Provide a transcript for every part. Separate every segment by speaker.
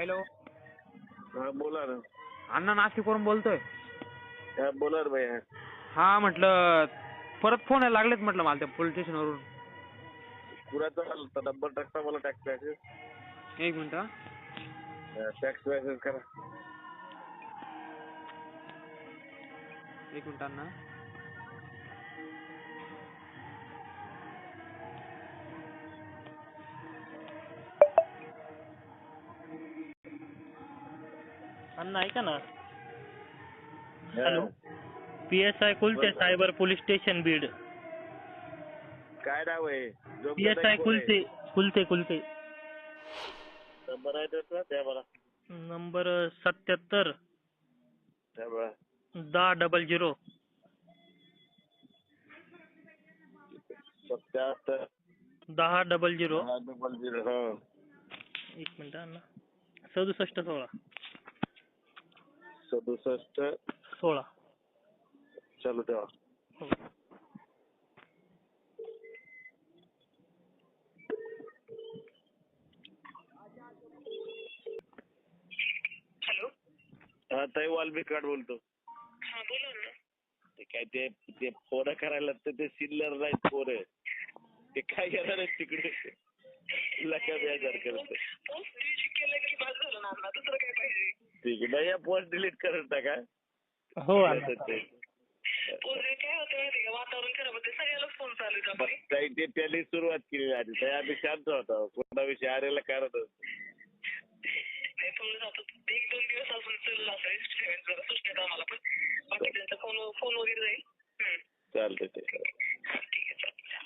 Speaker 1: Hello.
Speaker 2: हा बोला ना.
Speaker 1: अण्णा नाशिकवरून बोलतोय.
Speaker 2: हा बोला ना भैया.
Speaker 1: हा म्हटलं परत फोन यायला लागलेत म्हटलं मला त्या पोलीस स्टेशनवरून
Speaker 2: कुणाचा आलता नंबर टाकता मला टॅक्स मॅसेज
Speaker 1: एक मिनिट हा.
Speaker 2: टॅक्स मॅसेज करा
Speaker 1: एक मिनिट अण्णा.
Speaker 3: अण्णा ऐका ना hello P S I Kulte cyber police station Beed.
Speaker 2: काय नाव आहे?
Speaker 3: P S I Kulte Kulte Kulte
Speaker 2: number आहे त्याचा? द्या मला.
Speaker 3: नंबर सत्याहत्तर.
Speaker 2: द्या मला
Speaker 3: दहा डबल झिरो
Speaker 2: सत्याहत्तर.
Speaker 3: दहा डबल झिरो
Speaker 2: डबल झिरो हा.
Speaker 3: एक मिनिट अण्णा सदुसष्ट सोळा.
Speaker 2: सदुसष्ट।
Speaker 3: सोळा.
Speaker 2: चालू ठेवा.
Speaker 3: हो.
Speaker 2: हा ताई वाल्मिकाड बोलतो.
Speaker 4: हा बोला ना.
Speaker 2: ते काय ते ते फ़ोन करायला तर ते सिल्लर पोरं. ते काय करणार आहेत तिकडे? लका बेजार करत
Speaker 4: पोस्ट डिलीट केलं की बस झालं ना दुसरं काय पाहिजे?
Speaker 2: ठीक आहे नाही पोस्ट डिलीट करत टाका.
Speaker 3: हो अण्णा
Speaker 4: पोस्ट काय होतं माहिती का? वातावरण खराब होते. सगळ्यालाच फोन चालू आहेत आपले
Speaker 2: ताई ते त्यांनी सुरुवात केली आधी. ताई आम्ही शांत होतो. कोणाविषयी आरेला कारण
Speaker 4: नाही थोडं जातो एक दोन दिवस अजून चाललं असं एक्सपेरिमेंट जरा सुट्ट्यात आम्हाला पण. बाकी त्यांचा फोन फोन वगैरे जाईल हम्म.
Speaker 2: चालतंय ते
Speaker 4: हा, ठीक आहे चालेल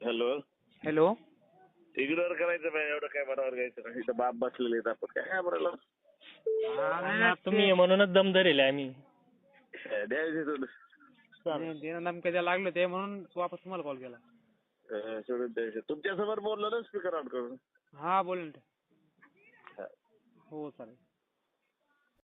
Speaker 2: हॅलो.
Speaker 1: हॅलो.
Speaker 2: इग्नोर करायचं नाही एवढं काय मनावर घ्यायचं नाही. इथं बाप बसलेले आहेत आपण. काय बोलायला
Speaker 3: तुम्ही म्हणूनच दम धरेल आम्ही.
Speaker 2: द्यायचे.
Speaker 1: ते धमक्या लागले ते म्हणून वापस तुम्हाला कॉल केला.
Speaker 2: अं, सोडून द्यायचे तुमच्यासमोर बोललो ना स्पीकर ऑन करून.
Speaker 1: हा बोल ना
Speaker 2: हा.
Speaker 1: हो चालेल.